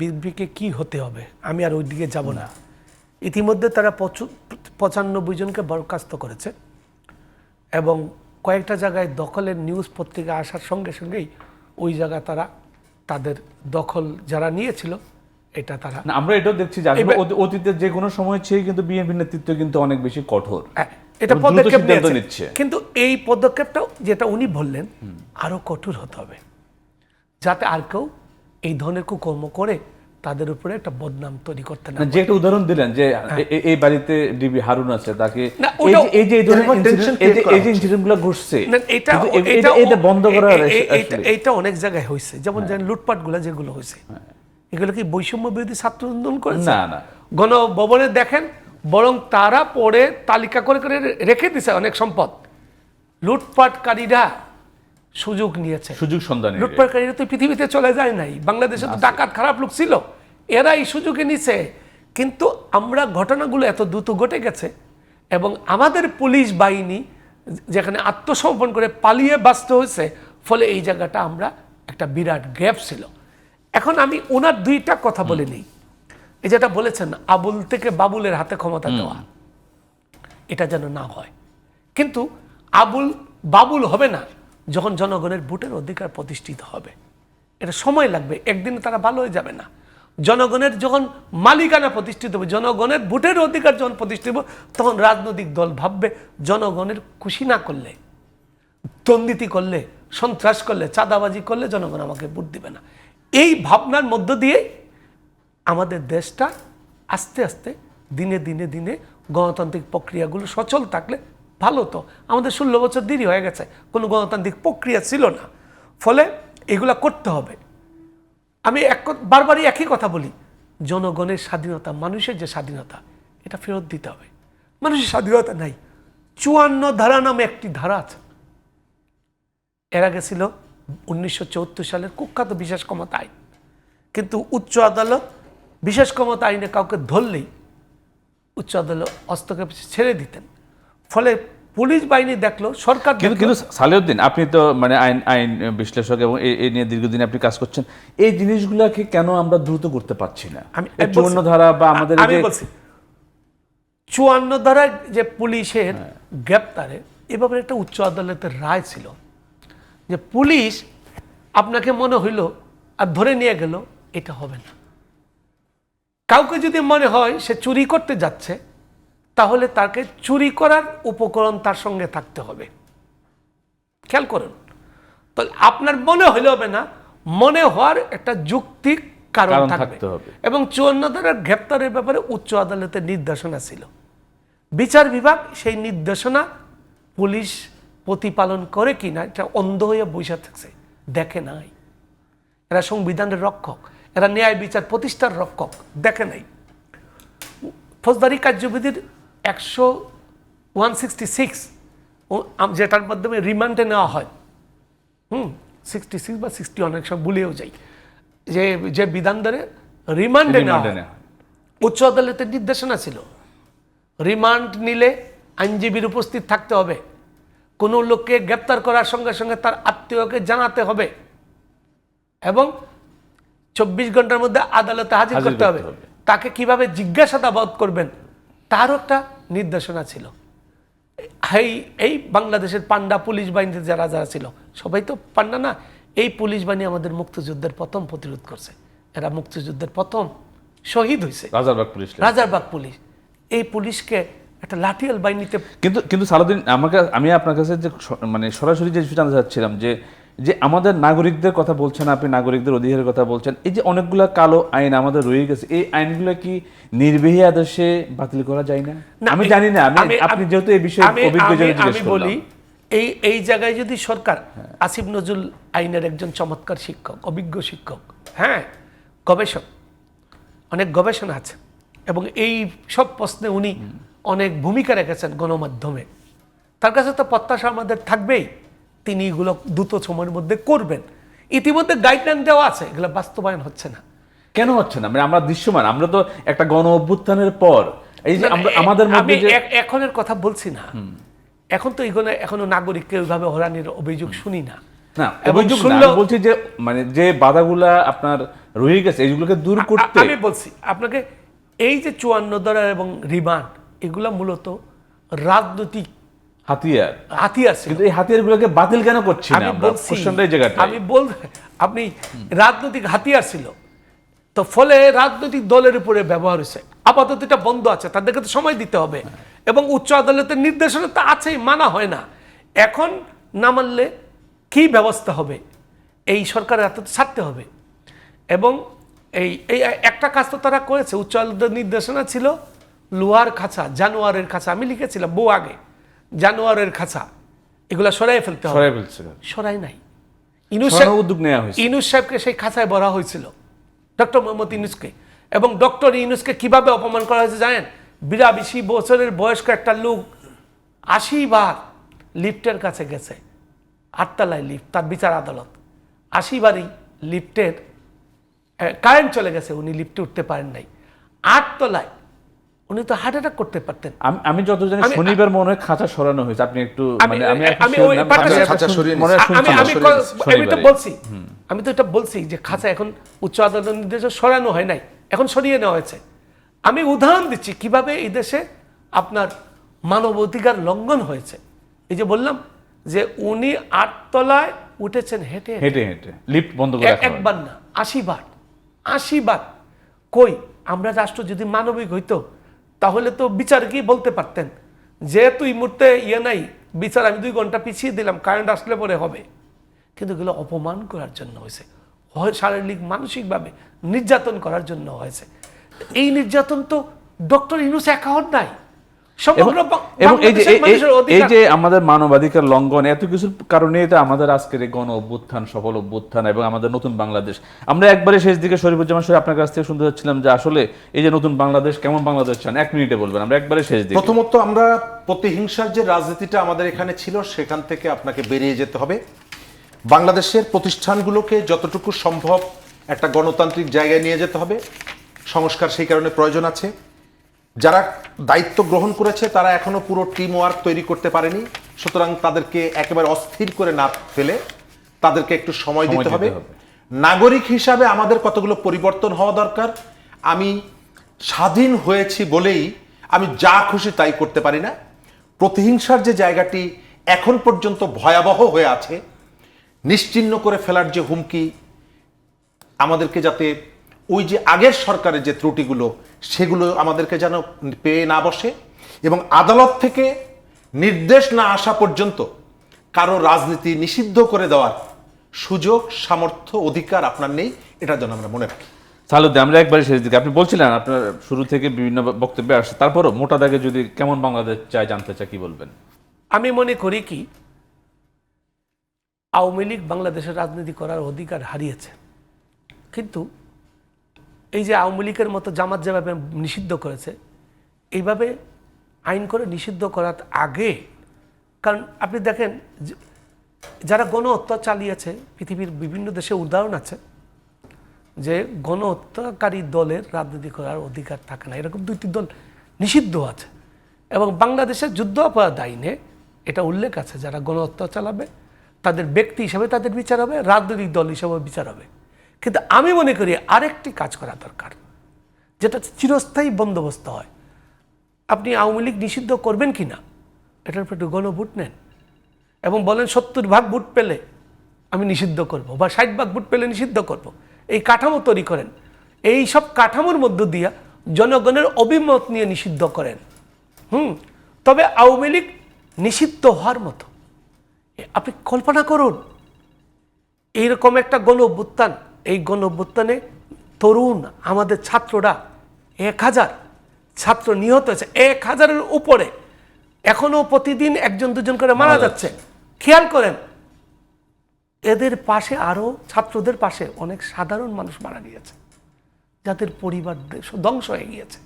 বিএনপিকে কি হতে হবে? আমি আর ওই দিকে যাব না। ইতিমধ্যে তারা পঁচানব্বই জনকে বরখাস্ত করেছে এবং কয়েকটা জায়গায় দখলের নিউজ পত্রিকা আসার সঙ্গে সঙ্গেই ওই জায়গায় তারা তাদের দখল যারা নিয়েছিল এটা তারা না আমরা এটাও দেখছি যে অতীতে যে কোনো সময় চেয়ে কিন্তু বিএনপি নেতৃত্ব কিন্তু অনেক বেশি কঠোর। হ্যাঁ, এটা পদক্ষেপ নিচ্ছে। কিন্তু এই পদক্ষেপটা যেটা উনি বললেন আরও কঠোর হতে হবে। যাতে আর কেউ এই ধরনের কুকর্ম করে তাদের উপরে একটা বদনাম তৈরি করতে না যে একটা উদাহরণ দিলেন যে এ- এই বাড়িতে ডিবি হারুন আছে তাকে এই যে- এই ধরনের এরকম এই যে- create এই যে ইনসিডেন্ট ঘটছে এটা এটা এটা- এটা বন্ধ করা এ- এ- এইটা অনেক জায়গায় হয়েছে। যেমন যেন লুটপাটগুলা যেগুলো হয়েছে এগুলো কি বৈষম্য বিরোধী ছাত্র আন্দোলন করেছে? না, না। গণভবনে দেখেন বরং তারা পরে তালিকা করে করে রেখে দিছে অনেক সম্পদ। লুটপাটকারীরা সুযোগ নিয়েছে। সুযোগ সন্ধানে লুটপাটকারীরা তো পৃথিবীতে চলে যায় নাই বাংলাদেশে তো ডাকাত খারাপ লোক ছিল এরা এই সুযোগে নিছে। কিন্তু আমরা ঘটনাগুলো এত দ্রুত ঘটে গেছে এবং আমাদের পুলিশ বাহিনী যেখানে আত্মসমর্পণ করে পালিয়ে বাঁচতে হয়েছে ফলে এই জায়গাটা আমরা একটা বিরাট গ্যাপ ছিল। এখন আমি ওনার দুইটা কথা বলে নিই। এই যেটা বলেছেন আবুল থেকে বাবুলের হাতে ক্ষমতা দেওয়া এটা যেন না হয়। কিন্তু আবুল বাবুল হবে না। যখন জনগণের ভোটের অধিকার প্রতিষ্ঠিত হবে। এটা সময় লাগবে, একদিনে তারা ভালো হয়ে যাবে না। জনগণের যখন মালিকানা প্রতিষ্ঠিত হবে, জনগণের ভোটের অধিকার যখন প্রতিষ্ঠিত হবে, তখন রাজনৈতিক দল ভাববে, জনগণের খুশি না করলে দুর্নীতি করলে, সন্ত্রাস করলে, চাঁদাবাজি করলে জনগণ আমাকে ভোট দিবে না। এই ভাবনার মধ্য দিয়ে আমাদের দেশটা আস্তে আস্তে দিনে দিনে দিনে গণতান্ত্রিক প্রক্রিয়াগুলো সচল থাকলে ভালো তো। আমাদের ষোলো বছর দেরি হয়ে গেছে, কোনো গণতান্ত্রিক প্রক্রিয়া ছিল না। ফলে এগুলা করতে হবে। আমি এক বারবারই একই কথা বলি, জনগণের স্বাধীনতা, মানুষের যে স্বাধীনতা, এটা ফেরত দিতে হবে। মানুষের স্বাধীনতা নাই। চুয়ান্ন ধারা নামে একটি ধারা আছে। এর আগে ছিল উনিশশো সালের কুখ্যাত বিশেষ ক্ষমতা আইন। কিন্তু উচ্চ আদালত বিশেষ ক্ষমতা আইনে কাউকে ধরলেই উচ্চ আদালত হস্তক্ষেপ ছেড়ে দিতেন। ফলে পুলিশ বাহিনী দেখল সরকার কিন্তু কিন্তু সালেউদ্দিন আপনি তো মানে আইন আইন বিশ্লেষক এবং এ- এ নিয়ে দীর্ঘদিন আপনি কাজ করছেন এই জিনিসগুলোকে কেন আমরা দ্রুত করতে পারছি না? আমি- চুয়ান্ন ধারা বা আমাদের আমি বলছি চুয়ান্ন ধারায় যে পুলিশের গ্রেপ্তারে এভাবে একটা উচ্চ আদালতের রায় ছিল যে পুলিশ আপনাকে মনে হইল আর ধরে নিয়ে গেল এটা হবে না। কাউকে যদি মনে হয় সে চুরি করতে যাচ্ছে তাহলে তাকে চুরি করার উপকরণ তার সঙ্গে থাকতে হবে। খেয়াল করুন। তো আপনার মনে হইলে হবে না মনে হওয়ার একটা যুক্তিক কারণ থাকবে। থাকতে হবে। এবং চুয়ান্ন ধারার গ্রেপ্তারের ব্যাপারে উচ্চ আদালতের নির্দেশনা ছিল। বিচার বিভাগ সেই নির্দেশনা পুলিশ প্রতিপালন করে কিনা এটা অন্ধ হয়ে বসে থাকছে দেখে নাই। এরা সংবিধানের রক্ষক এরা ন্যায় বিচার প্রতিষ্ঠার রক্ষক দেখে নাই। ফৌজদারি কার্যবিধির একশো ওয়ান সিক্সটি সিক্স যেটার মাধ্যমে রিমান্ডে নেওয়া হয়। হুম সিক্সটি সিক্স বা সিক্সটি অনেক সব ভুলেও যাই। যে যে বিধান ধরে রিমান্ডে নেওয়া। উচ্চ আদালতের নির্দেশনা ছিল। রিমান্ড নিলে আইনজীবীর উপস্থিত থাকতে হবে। কোনো লোককে গ্রেপ্তার করার সঙ্গে সঙ্গে তার আত্মীয়কে জানাতে হবে। এবং চব্বিশ ঘণ্টার মধ্যে আদালতে হাজির হাজির করতে হবে। করতে হবে। তাকে কীভাবে জিজ্ঞাসাবাদ করবেন তারও একটা নির্দেশনা ছিল। এই এই বাংলাদেশের পান্ডা পুলিশ বাহিনীতে যারা যারা ছিল সবাই তো পান্ডা না এই পুলিশ বাহিনী আমাদের মুক্তিযুদ্ধের প্রথম প্রতিরোধ করছে। এরা মুক্তিযুদ্ধের প্রথম শহীদ হয়েছে রাজারবাগ পুলিশ। রাজারবাগ পুলিশ। এই পুলিশকে একটা লাঠিয়াল বাহিনীতে কিন্তু কিন্তু সারাদিন আমাকে আমি আপনার কাছে যে মানে সরাসরি যে জানতে চাচ্ছিলাম যে যে আমাদের নাগরিকদের কথা বলছেন আপনি নাগরিকদের অধিকারের কথা বলছেন এই যে অনেকগুলা কালো আইন আমাদের রয়ে গেছে এই আইনগুলো কি নির্বাহী আদেশে বাতিল করা যায় না? আমি জানি না আমি আপনি যেহেতু এই বিষয়ে আমি- বলি এই এই জায়গায় যদি সরকার আসিফ নজরুল আইনের একজন চমৎকার শিক্ষক অভিজ্ঞ শিক্ষক হ্যাঁ গবেষক অনেক গবেষণা আছে এবং এই সব প্রশ্নে উনি অনেক ভূমিকা রেখেছেন গণমাধ্যমে। তার কাছে তো প্রত্যাশা আমাদের থাকবেই। তিনি এগুলো দ্রুত সময়ের মধ্যে করবেন। ইতিমধ্যে গাইডলাইন দেওয়া আছে এগুলো বাস্তবায়ন হচ্ছে না। কেন হচ্ছে না? মানে আমরা দৃশ্যমান আমরা তো একটা গণ অভ্যুত্থানের পর। এই যে আমাদের মধ্যে এখনের কথা বলছি না। এখন তো এগুলো এখনও নাগরিককে ওইভাবে হরানির অভিযোগ শুনি না। না অভিযোগ বলছি যে মানে যে বাধাগুলা আপনার রয়ে গেছে এইগুলোকে দূর করতে। আমি বলছি আপনাকে এই যে চুয়ান্ন দলের এবং রিমান্ড এগুলা মূলত রাজনৈতিক হাতিয়ার। হাতিয়ার ছিল। কিন্তু এই হাতিয়ারগুলোকে বাতিল কেন করছি না আমি আমরা? বলছি কোশ্চেনটা এই জায়গাটা আমি বল আপনি রাজনৈতিক হাতিয়ার ছিল। তো ফলে রাজনৈতিক দলের উপরে ব্যবহার হয়েছে। আপাতত এটা বন্ধ আছে তাদেরকে তো সময় দিতে হবে। এবং উচ্চ আদালতের নির্দেশনা তো আছেই মানা হয় না। এখন না মানলে কি ব্যবস্থা হবে? এই সরকারের হাতে তো ছাড়তে হবে। এবং এই এই একটা কাজ তো তারা করেছে। উচ্চ আদালতের নির্দেশনা ছিল লোহার খাঁচা জানোয়ারের খাঁচা। আমি লিখেছিলাম বউ আগে। জানোয়ারের খাঁচা এগুলা সরাই ফেলতে হবে। সরাই নাই। ইনুস সাহেব- উদ্যোগ নেওয়া হয়েছে। ইনুস সাহেবকে সেই খাঁচায় ভরা হয়েছিল। ডক্টর মোহাম্মদ ইনুসকে। এবং ডক্টর ইনুসকে কীভাবে অপমান করা হয়েছে জানেন? বিরাশি বছরের বয়স্ক একটা লোক আশি বার লিফটের কাছে গেছে। আটতলায় লিফট তার বিচার আদালত। আশি বারই লিফটের কারেন্ট চলে গেছে উনি লিফটে উঠতে পারেন নাই। আটতলায় উনি তো হার্ট অ্যাটাক করতে পারতেন। আমি আমি যত জানি শনিবার মনে হয় খাঁচা সরানো হয়েছে আপনি একটু আমি- মানে আমি আমি ওই আমি শেষ- খাঁচা সরিয়ে মনে হয় আমি শুনছিলাম আমি শনিবারে। ক- আমি তো বলছি। আমি তো এটা বলছি যে খাঁচা এখন উচ্চ আদালত নির্দেশ সরানো হয় নাই এখন সরিয়ে নেওয়া হয়েছে। আমি উদাহরণ দিচ্ছি কীভাবে এই দেশে আপনার মানবাধিকার লঙ্ঘন হয়েছে। এই যে বললাম যে উনি আটতলায় উঠেছেন হেঁটে হেঁটে। হেঁটে লিফট বন্ধ করে। একবার না আশি বার আশি বার। কই? আমরা রাষ্ট্র যদি মানবিক হইতো তাহলে তো বিচার কি বলতে পারতেন? যেহেতু এই মুহূর্তে ইয়ে নাই, বিচার আমি দুই ঘণ্টা পিছিয়ে দিলাম কারেন্ট আসলে পরে হবে। কিন্তু এগুলো অপমান করার জন্য হয়েছে। হয় শারীরিক, মানসিকভাবে নির্যাতন করার জন্য হয়েছে। এই নির্যাতন তো ডক্টর ইনুস একাউন্ট নাই। এবং এই যে এই- আমাদের মানবাধিকার লঙ্ঘন এত কিছুর কারণে তো আমাদের আজকের এই গণ অভ্যুত্থান সফল অভ্যুত্থান এবং আমাদের নতুন বাংলাদেশ। আমরা একবারে শেষ দিকে শরীফুজ্জামান সাহেব আপনার কাছ থেকে শুনতে চাচ্ছিলাম যে আসলে এই যে নতুন বাংলাদেশ কেমন বাংলাদেশ চান? এক মিনিটে বলবেন আমরা একবারে শেষ দিকে। প্রথমত আমরা প্রতিহিংসার যে রাজনীতিটা আমাদের এখানে ছিল সেখান থেকে আপনাকে বেরিয়ে যেতে হবে। বাংলাদেশের প্রতিষ্ঠানগুলোকে যতটুকু সম্ভব একটা গণতান্ত্রিক জায়গায় নিয়ে যেতে হবে। সংস্কার সেই কারণে প্রয়োজন আছে। যারা দায়িত্ব গ্রহণ করেছে তারা এখনও পুরো টিম ওয়ার্ক তৈরি করতে পারেনি। সুতরাং তাদেরকে একেবারে অস্থির করে না ফেলে তাদেরকে একটু সময় দিতে হবে। নাগরিক হিসাবে আমাদের কতগুলো পরিবর্তন হওয়া দরকার? আমি স্বাধীন হয়েছি বলেই আমি যা খুশি তাই করতে পারি না। প্রতিহিংসার যে জায়গাটি এখন পর্যন্ত ভয়াবহ হয়ে আছে নিশ্চিহ্ন করে ফেলার যে হুমকি আমাদেরকে যাতে ওই যে আগের সরকারের যে ত্রুটিগুলো সেগুলো আমাদেরকে যেন পেয়ে না বসে এবং আদালত থেকে নির্দেশ না আসা পর্যন্ত কারও রাজনীতি নিষিদ্ধ করে দেওয়ার সুযোগ সামর্থ্য অধিকার আপনার নেই এটা যেন আমরা মনে রাখি। সালুদ্দি আমরা একবারে শেষ দিকে। আপনি বলছিলেন আপনার শুরু থেকে বিভিন্ন বক্তব্যে আসছে। তারপরও মোটা দাগে যদি কেমন বাংলাদেশ চায় জানতে চায় কি বলবেন? আমি মনে করি কি আওয়ামী লীগ বাংলাদেশের রাজনীতি করার অধিকার হারিয়েছে। কিন্তু এই যে আওয়ামী লীগের মতো জামাত যেভাবে নিষিদ্ধ করেছে, এইভাবে আইন করে নিষিদ্ধ করার আগে, কারণ আপনি দেখেন যারা গণহত্যা চালিয়েছে, পৃথিবীর বিভিন্ন দেশে উদাহরণ আছে যে গণহত্যাকারী দলের রাজনীতি করার অধিকার থাকে না। এরকম দুইটি দল নিষিদ্ধ আছে। এবং বাংলাদেশের যুদ্ধ অপরাধ আইনে এটা উল্লেখ আছে, যারা গণহত্যা চালাবে, তাদের ব্যক্তি হিসাবে তাদের বিচার হবে, রাজনৈতিক দল হিসাবে বিচার হবে। কিন্তু আমি মনে করি আরেকটি কাজ করা দরকার, যেটা চিরস্থায়ী বন্দোবস্ত হয়। আপনি আওয়ামী লীগ নিষিদ্ধ করবেন কি না? এটার উপর একটু গণভোট নেন এবং বলেন সত্তর ভাগ ভোট পেলে আমি নিষিদ্ধ করব বা ষাট ভাগ ভোট পেলে নিষিদ্ধ করব। এই কাঠামো তৈরি করেন। এই সব কাঠামোর মধ্য দিয়া জনগণের অভিমত নিয়ে নিষিদ্ধ করেন। হুম, তবে আওয়ামী লীগ নিষিদ্ধ হওয়ার মতো। আপনি কল্পনা করুন, এইরকম একটা গণ এই গণ অভ্যুত্থানে তরুণ আমাদের ছাত্ররা এক হাজার ছাত্র নিহত হয়েছে এক হাজারের উপরে। এখনও প্রতিদিন একজন দুজন করে মারা যাচ্ছে। খেয়াল করেন এদের পাশে আরও ছাত্রদের পাশে অনেক সাধারণ মানুষ মারা গিয়েছে। যাদের পরিবার ধ্বংস হয়ে গিয়েছে।